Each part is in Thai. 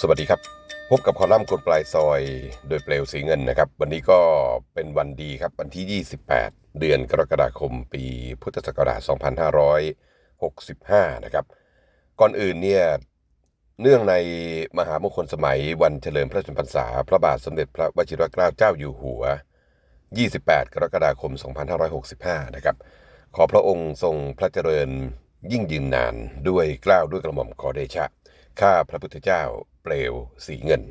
สวัสดีครับ พบกับคอลัมน์คนปลายซอยโดยเปลวสีเงินนะครับ วันนี้ก็เป็นวันดีครับ วันที่ 28 เดือนกรกฎาคม ปีพุทธศักราช 2565 นะครับ ก่อนอื่นเนี่ยเนื่องในมหามงคลสมัยวันเฉลิมพระชนมพรรษา พระบาทสมเด็จพระวชิรเกล้าเจ้าอยู่หัว 28 กรกฎาคม 2565 นะครับ ขอพระองค์ทรงพระเจริญยิ่งยืนนานด้วยเกล้าวด้วยกระหม่อมขอเดชะ ข้าพระพุทธเจ้าเปลวสีเงิน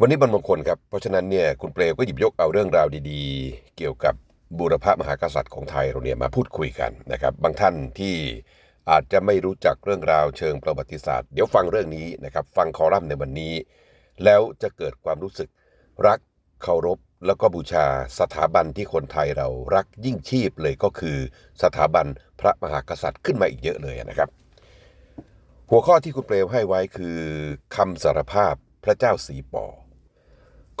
วันนี้บรรมงคลครับ เพราะฉะนั้นเนี่ยคุณเปลวก็หยิบยกเอาเรื่องราวดีๆ เกี่ยวกับบูรพมหากษัตริย์ของไทยเราเนี่ยมาพูดคุยกันนะครับ บางท่านที่อาจจะไม่รู้จักเรื่องราวเชิงประวัติศาสตร์ เดี๋ยวฟังเรื่องนี้นะครับ ฟังคอลัมน์ในวันนี้ แล้วจะเกิดความรู้สึกรักเคารพแล้วก็บูชาสถาบันที่คนไทยเรารักยิ่งชีพเลยก็คือสถาบันพระมหากษัตริย์ขึ้นมาอีกเยอะเลยนะครับ หัวข้อที่คุณเปลวให้ไว้คือคำสารภาพพระเจ้าสีปอ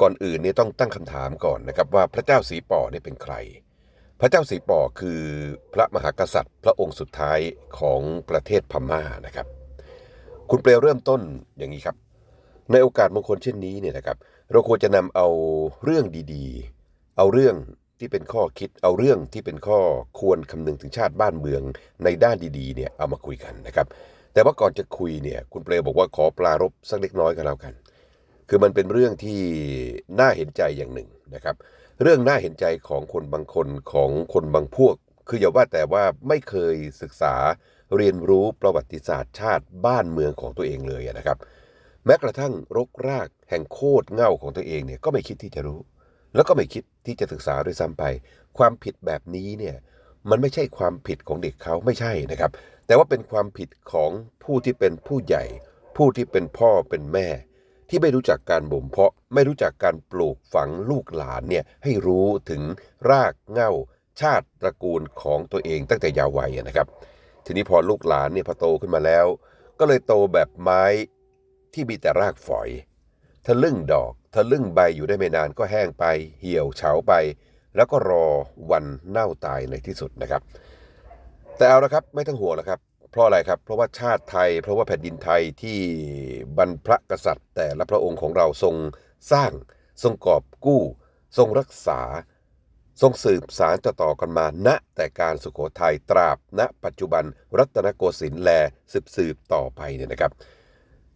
ก่อนอื่นเนี่ยต้องตั้งคำถามก่อนนะครับว่าพระเจ้าสีปอเนี่เป็นใคร พระเจ้าสีปอคือพระมหากษัตริย์ พระองค์สุดท้ายของประเทศพม่านะครับ คุณเปลวเริ่มต้นอย่างนี้ครับ ในโอกาสมงคลเช่นนี้เนี่ยนะครับ เราควรจะนำเอาเรื่องดีๆ เอาเรื่องที่เป็นข้อคิดเอาเรื่องที่เป็นข้อควรคำนึงถึงชาติบ้านเมืองในด้านดีๆเนี่ยเอามาคุยกันนะครับ แต่ว่าก่อนจะคุยเนี่ย คุณเปลบอกว่าขอปลารบสักเล็กน้อยกันแล้วกัน คือมันเป็นเรื่องที่น่าเห็นใจอย่างหนึ่งนะครับ เรื่องน่าเห็นใจของคนบางคนของคนบางพวก คืออย่าว่าแต่ว่าไม่เคยศึกษาเรียนรู้ประวัติศาสตร์ชาติบ้านเมืองของตัวเองเลยนะครับ แม้กระทั่งรกรากแห่งโคตรเง่าของตัวเองเนี่ยก็ไม่คิดที่จะรู้ แล้วก็ไม่คิดที่จะศึกษาด้วยซ้ำไป ความผิดแบบนี้เนี่ย มันไม่ใช่ความผิดของเด็กเขาไม่ใช่นะครับ แต่ว่าเป็นความผิดของผู้ที่เป็นผู้ใหญ่ ผู้ที่เป็นพ่อเป็นแม่ ที่ไม่รู้จักการบ่มเพาะ ไม่รู้จักการปลูกฝังลูกหลานเนี่ยให้รู้ถึงรากเง้าชาติตระกูลของตัวเองตั้งแต่ยาววัยนะครับ ทีนี้พอลูกหลานเนี่ยพอโตขึ้นมาแล้ว ก็เลยโตแบบไม้ที่มีแต่รากฝอยทะลึ่งดอกทะลึ่งใบอยู่ได้ไม่นานก็แห้งไป เหี่ยวเฉาไป แล้วก็รอวันเน่าตายในที่สุดนะครับ แต่เอาละครับไม่ต้องห่วงแล้วครับ เพราะอะไรครับ เพราะว่าชาติไทย เพราะว่าแผ่นดินไทยที่บรรพระกษัตริย์ แต่ละพระองค์ของเราทรงสร้าง ทรงกอบกู้ ทรงรักษา ทรงสืบสารต่อๆกันมา ณ แต่การสุโขทัยตราบ ณ ปัจจุบันรัตนโกสินทร์แลสืบสืบต่อไปเนี่ยนะครับ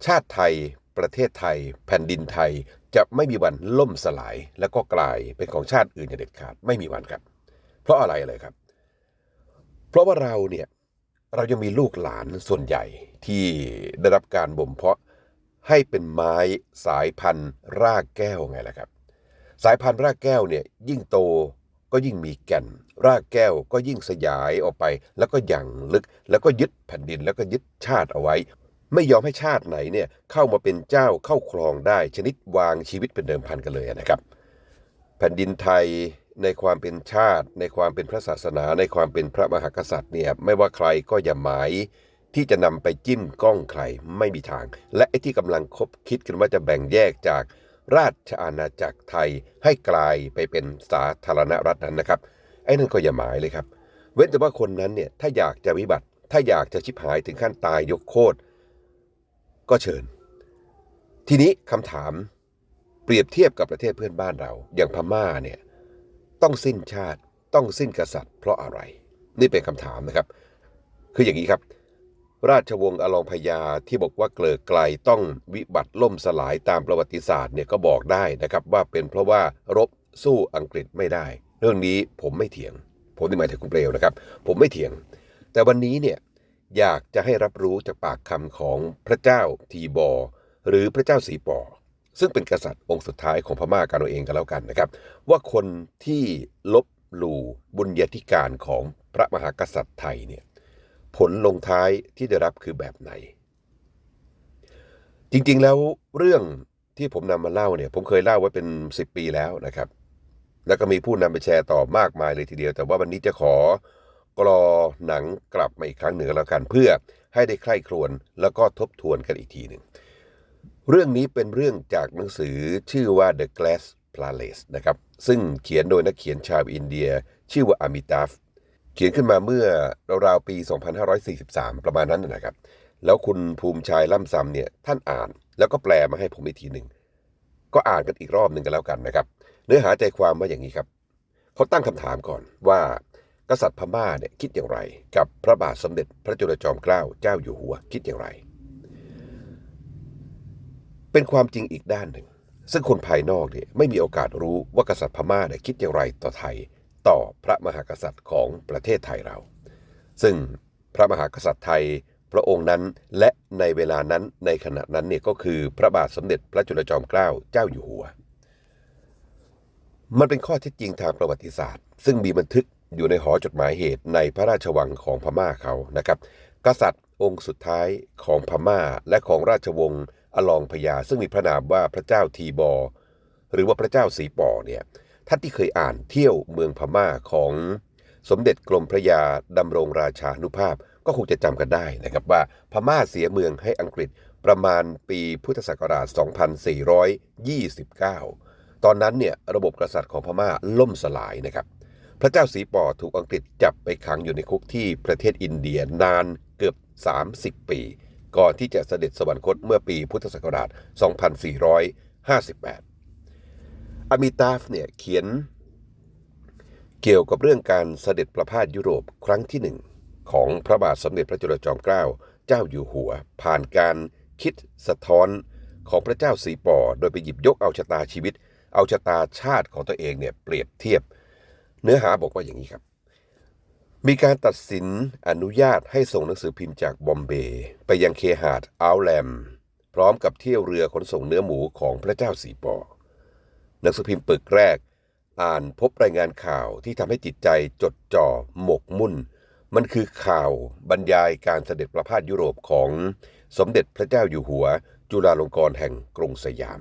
ชาติไทยประเทศไทย แผ่นดินไทย จะไม่มีวันล่มสลาย แล้วก็กลายเป็นของชาติอื่นอย่างเด็ดขาดไม่มีวันครับ เพราะอะไรเลยครับ เพราะว่าเราเนี่ยเรายังมีลูกหลานส่วนใหญ่ที่ได้รับการบ่มเพาะให้เป็นไม้สายพันธุ์รากแก้วไงล่ะครับ สายพันธุ์รากแก้วเนี่ยยิ่งโตก็ยิ่งมีแก่น รากแก้วก็ยิ่งสยายออกไป แล้วก็อย่างลึกแล้วก็ยึดแผ่นดินแล้วก็ยึดชาติเอาไว้ ไม่ยอมให้ชาติไหนเนี่ยเข้ามาเป็นเจ้าเข้าครองได้ ชนิดวางชีวิตเป็นเดิมพันกันเลยนะครับ แผ่นดินไทยในความเป็นชาติ ในความเป็นพระศาสนา ในความเป็นพระมหากษัตริย์เนี่ยไม่ว่าใครก็อย่าหมายที่จะนำไปจิ้มก้องใครไม่มีทาง และไอ้ที่กำลังคบคิดกันว่าจะแบ่งแยกจากราชอาณาจักรไทยให้กลายไปเป็นสาธารณรัฐนั้นนะครับ ไอ้นั่นก็อย่าหมายเลยครับ เว้นแต่ว่าคนนั้นเนี่ยถ้าอยากจะวิบัติ ถ้าอยากจะชิบหายถึงขั้นตายยกโคตร ก็เชิญ ทีนี้คำถามเปรียบเทียบกับประเทศเพื่อนบ้านเรา อย่างพม่าเนี่ยต้องสิ้นชาติต้องสิ้นกษัตริย์เพราะอะไร นี่เป็นคำถามนะครับ คืออย่างนี้ครับ ราชวงศ์อลองพญาที่บอกว่าเกลิกไกลต้องวิบัติล่มสลายตามประวัติศาสตร์เนี่ยก็บอกได้นะครับว่าเป็นเพราะว่ารบสู้อังกฤษไม่ได้ เรื่องนี้ผมไม่เถียง ผมที่หมายถึงคุณเปลวนะครับ ผมไม่เถียง แต่วันนี้เนี่ย อยากจะให้รับรู้จากปากคำของพระเจ้าทีบอ หรือพระเจ้าสีปอ ซึ่งเป็นกษัตริย์องค์สุดท้ายของพม่ากันเอาเองกันแล้วกันนะครับ ว่าคนที่ลบหลู่บุญญาธิการของพระมหากษัตริย์ไทยเนี่ยผลลงท้ายที่ได้รับคือแบบไหน จริงๆแล้วเรื่องที่ผมนำมาเล่าเนี่ยผมเคยเล่าไว้เป็น 10 ปีแล้วนะครับ แล้วก็มีผู้นำไปแชร์ต่อมากมายเลยทีเดียว แต่ว่าวันนี้จะขอ กรอหนังกลับมาอีกครั้งหนึ่งแล้วกัน เพื่อให้ได้ใคร่ครวญแล้วก็ทบทวนกันอีกทีหนึ่ง เรื่องนี้เป็นเรื่องจากหนังสือชื่อว่า The Glass Palace นะครับซึ่งเขียนโดยนักเขียนชาวอินเดีย ชื่อว่าอามิตาฟเขียนขึ้นมาเมื่อราวๆปี 2543 ประมาณนั้นนะครับ แล้วคุณภูมิชัยล่ำซำเนี่ยท่านอ่านแล้วก็แปลมาให้ผมอีกทีหนึ่ง ก็อ่านกันอีกรอบหนึ่งกันแล้วกันนะครับ เนื้อหาใจความว่าอย่างนี้ครับ เขาตั้งคำถามก่อนว่า กษัตริย์พม่าเนี่ยคิดอย่างไร กับพระบาทสมเด็จพระจุลจอมเกล้าเจ้าอยู่หัวคิดอย่างไร เป็นความจริงอีกด้านหนึ่ง ซึ่งคนภายนอกเนี่ยไม่มีโอกาสรู้ว่ากษัตริย์พม่าเนี่ยคิดอย่างไรต่อไทย ต่อพระมหากษัตริย์ของประเทศไทยเรา ซึ่งพระมหากษัตริย์ไทยพระองค์นั้นและในเวลานั้นในขณะนั้นเนี่ยก็คือพระบาทสมเด็จพระจุลจอมเกล้าเจ้าอยู่หัว มันเป็นข้อเท็จจริงทางประวัติศาสตร์ ซึ่งมีบันทึก อยู่ในหอจดหมายเหตุในพระราชวังของพม่าเขานะครับ กษัตริย์องค์สุดท้ายของพม่าและของราชวงศ์อลองพญาซึ่งมีพระนามว่าพระเจ้าทีบอ หรือว่าพระเจ้าสีปอเนี่ยท่านที่เคยอ่านเที่ยวเมืองพม่าของสมเด็จกรมพระยาดำรงราชานุภาพก็คงจะจำกันได้นะครับว่าพม่าเสียเมืองให้อังกฤษประมาณปีพุทธศักราช 2429 ตอนนั้นเนี่ยระบบกษัตริย์ของพม่าล่มสลายนะครับ พระเจ้าสีปอถูกอังกฤษจับไปขังอยู่ในคุกที่ประเทศอินเดียนานเกือบ 30 ปี ก่อนที่จะเสด็จสวรรคตเมื่อปีพุทธศักราช 2458 อามิตาฟเนี่ยเขียนเกี่ยวกับเรื่องการเสด็จประพาสยุโรปครั้งที่หนึ่งของพระบาทสมเด็จพระจุลจอมเกล้าเจ้าอยู่หัว ผ่านการคิดสะท้อนของพระเจ้าสีปอโดยไปหยิบยกเอาชะตาชีวิต เอาชะตาชาติของตัวเองเนี่ยเปรียบเทียบ เนื้อหาบอกว่าอย่างนี้ครับ มีการตัดสินอนุญาตให้ส่งหนังสือพิมพ์จากบอมเบย์ไปยังเคหาดอัลแลม พร้อมกับเที่ยวเรือขนส่งเนื้อหมูของพระเจ้าสีปอหนังสือพิมพ์ปึกแรก อ่านพบรายงานข่าวที่ทำให้จิตใจจดจ่อหมกมุ่น มันคือข่าวบรรยายการเสด็จประพาสยุโรปของสมเด็จพระเจ้าอยู่หัว จุฬาลงกรณ์แห่งกรุงสยาม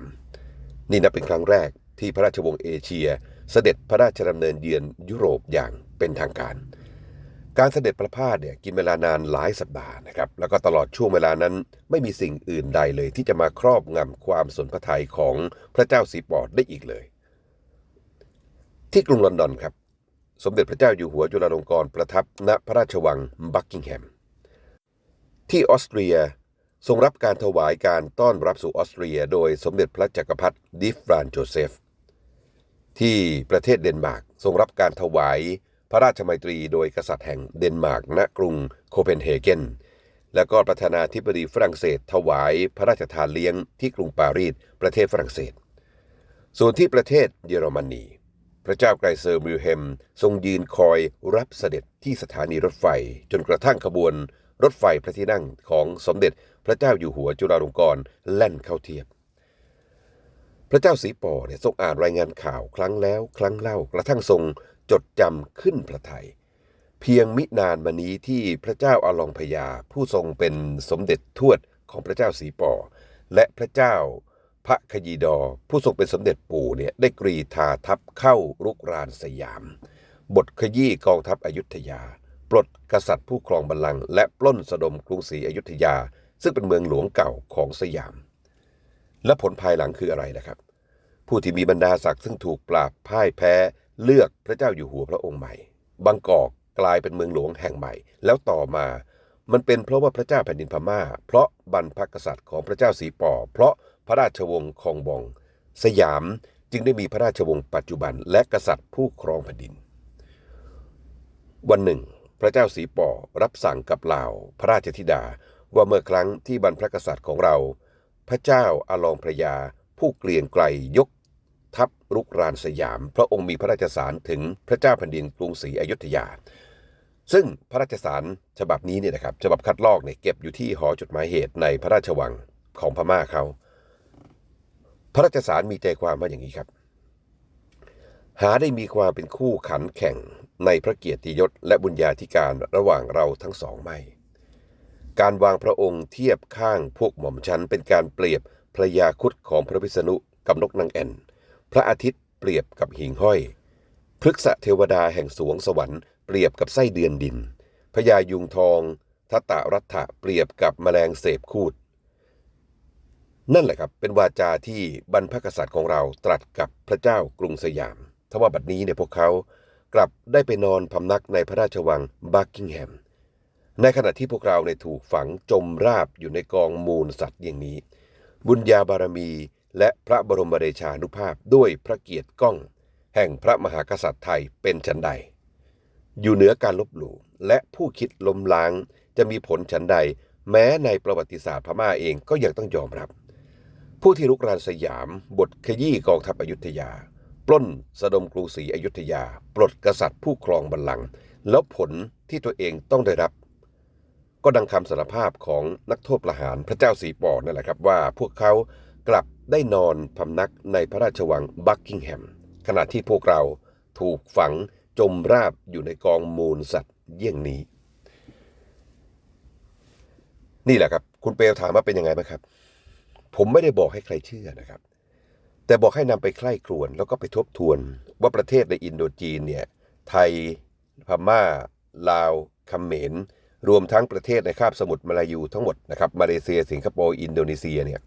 นี่นับเป็นครั้งแรกที่พระราชวงศ์เอเชีย เสด็จพระราชดำเนินเยือนยุโรปอย่างเป็นทางการ การเสด็จประพาสเนี่ยกินเวลานานหลายสัปดาห์นะครับ แล้วก็ตลอดช่วงเวลานั้นไม่มีสิ่งอื่นใดเลยที่จะมาครอบงำความสนพระทัยของพระเจ้าสีปอดได้อีกเลย ที่กรุงลอนดอนครับ สมเด็จพระเจ้าอยู่หัวจุฬาลงกรณ์ประทับณพระราชวังบักกิงแฮมที่ออสเตรียทรงรับการถวายการต้อนรับสู่ออสเตรีย โดยสมเด็จพระจักรพรรดิดิฟรานโจเซฟ ที่ประเทศเดนมาร์กทรงรับการถวายพระราชมัยตรีโดยกษัตริย์แห่งเดนมาร์กณกรุงโคเปนเฮเกนและก็ประธานาธิบดีฝรั่งเศส ถวายพระราชทานเลี้ยงที่กรุงปารีสประเทศฝรั่งเศส ส่วนที่ประเทศเยอรมนี พระเจ้าไกรเซอร์มิลเฮม ทรงยืนคอยรับเสด็จที่สถานีรถไฟ จนกระทั่งขบวน รถไฟพระที่นั่งของสมเด็จพระเจ้าอยู่หัวจุฬาลงกรณ์แล่นเข้าเทียบ พระเจ้าสีปอเนี่ยทรงอ่านรายงานข่าวครั้งแล้ว ครั้งเล่ากระทั่งทรงจดจำขึ้นพระทยัยเพียงมินานมานี้ที่พระเจ้าอาลองพญาผู้ทรงเป็นสมเด็จทวดของพระเจ้าสีปอ และพระเจ้าพระขยีดอ ผู้ทรงเป็นสมเด็จปู่เนี่ยได้กรีธาทัพเข้ารุกรานสยาม บทขยี้กองทัพอยุธยา ปลดกษัตริย์ผู้ครองบัลลังก์และปล้นสะดมกรุงศรีอยุธยา ซึ่งเป็นเมืองหลวงเก่าของสยาม และผลภายหลังคืออะไรล่ะครับ ผู้ที่มีบรรดาศักดิ์ซึ่งถูกปราบพ่ายแพ้เลือกพระเจ้าอยู่หัวพระองค์ใหม่ บางกอกกลายเป็นเมืองหลวงแห่งใหม่ แล้วต่อมา มันเป็นเพราะว่าพระเจ้าแผ่นดินพม่า เพราะบรรพกษัตริย์ของพระเจ้าสีป่อ เพราะพระราชวงศ์คองบอง สยามจึงได้มีพระราชวงศ์ปัจจุบัน และกษัตริย์ผู้ครองแผ่นดิน วันหนึ่ง พระเจ้าสีป่อรับสั่งกับเหล่าพระราชธิดาว่าเมื่อครั้งที่บรรพกษัตริย์ของเรา พระเจ้าอาลองพระยา ผู้เกลียงไกลยก ทัพรุกรานสยาม พระองค์มีพระราชสารถึงพระเจ้าแผ่นดินกรุงศรีอยุธยา ซึ่งพระราชสารฉบับนี้เนี่ยนะครับฉบับคัดลอกเนี่ยเก็บอยู่ที่หอจดหมายเหตุในพระราชวังของพม่าเขา พระราชสารมีใจความว่าอย่างนี้ครับ หาได้มีความเป็นคู่ขันแข่งในพระเกียรติยศและบุญญาธิการระหว่างเราทั้งสองไม่ การวางพระองค์เทียบข้างพวกหม่อมชันเป็นการเปรียบพระยาคุดของพระวิษณุกับนกนางแอ่น พระอาทิตย์เปรียบกับหิ่งห้อยพฤกษเทวดาแห่งสวงสวรรค์เปรียบกับไส้เดือนดินพญายุงทองทัตตรัฐะเปรียบกับแมลงเสพคูด นั่นแหละครับ เป็นวาจาที่บรรพกษัตริย์ของเราตรัสกับพระเจ้ากรุงสยามทว่าบัดนี้เนี่ยพวกเขากลับได้ไปนอนพำนักในพระราชวังบักกิงแฮม ในขณะที่พวกเราในถูกฝังจมราบอยู่ในกองมูลสัตว์อย่างนี้ บุญญาบารมีและพระบรมเดชานุภาพด้วยพระเกียรติก้อง แห่งพระมหากษัตริย์ไทยเป็นฉันใด อยู่เหนือการลบหลู่และผู้คิดล้มล้างจะมีผลฉันใด แม้ในประวัติศาสตร์พม่าเองก็ยังต้องยอมรับ ผู้ที่ลุกรานสยาม บทขยี้กองทัพอยุธยา ปล้นสะดมกรุงศรีอยุธยา ปลดกษัตริย์ผู้ครองบัลลังก์แล้วผลที่ตัวเองต้องได้รับ ก็ดังคำสารภาพของนักโทษประหารพระเจ้าสีปอนั่นแหละครับว่าพวกเขากลับได้นอนพำนักในพระราชวังบักกิงแฮมขณะที่พวกเราถูกฝังจมราบอยู่ในกองมูลสัตว์เยี่ยงนี้ นี่แหละครับ คุณเปลถามว่าเป็นยังไงบ้างครับ ผมไม่ได้บอกให้ใครเชื่อนะครับ แต่บอกให้นำไปใคร่ครวญแล้วก็ไปทบทวนว่าประเทศในอินโดจีนเนี่ยไทยพม่าลาวเขมร รวมทั้งประเทศในคาบสมุทรมาลายูทั้งหมดนะครับมาเลเซีย สิงคโปร์ อินโดนีเซียเนี่ย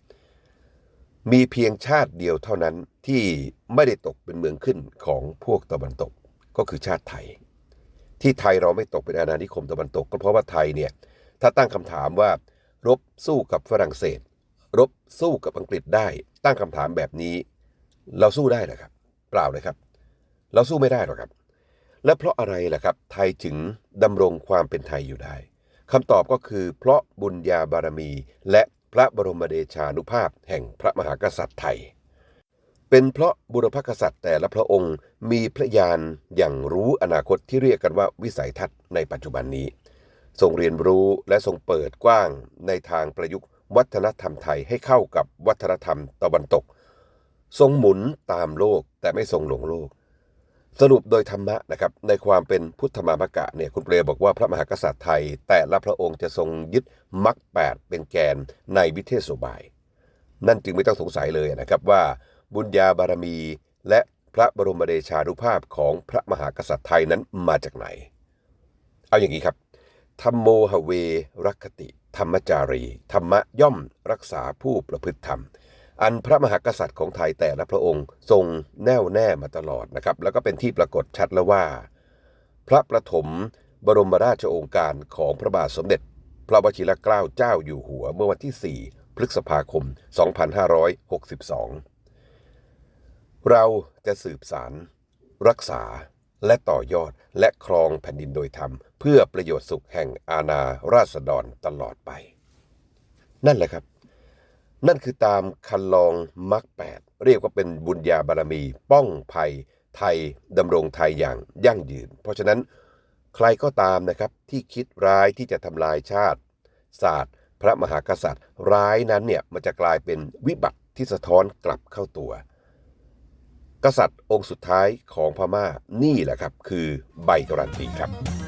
มีเพียงชาติเดียวเท่านั้นที่ไม่ได้ตกเป็นเมืองขึ้นของพวกตะวันตกก็คือชาติไทย ที่ไทยเราไม่ตกเป็นอาณานิคมตะวันตก ก็เพราะว่าไทยเนี่ยถ้าตั้งคำถามว่า รบสู้กับฝรั่งเศส รบสู้กับอังกฤษได้ ตั้งคำถามแบบนี้ เราสู้ได้หรอครับ เปล่าเลยครับ เราสู้ไม่ได้หรอกครับ และเพราะอะไรล่ะครับ ไทยถึงดำรงความเป็นไทยอยู่ได้ คำตอบก็คือเพราะบุญญาบารมี และพระบรมเดชานุภาพแห่งพระมหากษัตริย์ไทย เป็นเพราะบุรพกษัตริย์แต่ละพระองค์มีพระญาณอย่างรู้อนาคตที่เรียกกันว่าวิสัยทัศน์ในปัจจุบันนี้ ทรงเรียนรู้และทรงเปิดกว้างในทางประยุกต์วัฒนธรรมไทยให้เข้ากับวัฒนธรรมตะวันตก ทรงหมุนตามโลกแต่ไม่ทรงหลงโลก สรุปโดยธรรมะนะครับในความเป็นพุทธมามกะเนี่ยคุณเปรยบอกว่าพระมหากษัตริย์ไทย แต่ละพระองค์จะทรงยึดมรรคแปดเป็นแกนในวิเทศโสบาย นั่นจึงไม่ต้องสงสัยเลยนะครับว่า บุญญาบารมีและพระบรมเดชานุภาพของพระมหากษัตริย์ไทยนั้นมาจากไหน เอาอย่างนี้ครับธรรมโมหเวรักติ ธรรมจารี ธรรมะย่อมรักษาผู้ประพฤติธรรม อันพระมหากษัตริย์ของไทยแต่ละพระองค์ทรงแน่วแน่มาตลอดนะครับ แล้วก็เป็นที่ปรากฏชัดแล้วว่า พระประถมบรมราชโองการของพระบาทสมเด็จ พระวชิรเกล้าเจ้าอยู่หัวเมื่อวันที่ 4 พฤษภาคม 2562 เราจะสืบสาร รักษาและต่อยอดและครองแผ่นดินโดยธรรม เพื่อประโยชน์สุขแห่งอาณาราษฎรตลอดไป นั่นแหละครับ นั่นคือตามคันลองมรรคแปดเรียกว่าเป็นบุญญาบารมี ป้องภัยไทยดำรงไทยอย่างยั่งยืน เพราะฉะนั้นใครก็ตามนะครับที่คิดร้ายที่จะทำลายชาติ ศาสตร์ พระมหากษัตริย์ ร้ายนั้นเนี่ยมันจะกลายเป็นวิบัติที่สะท้อนกลับเข้าตัว กษัตริย์องค์สุดท้ายของพม่านี่แหละครับ คือใบการันตีครับ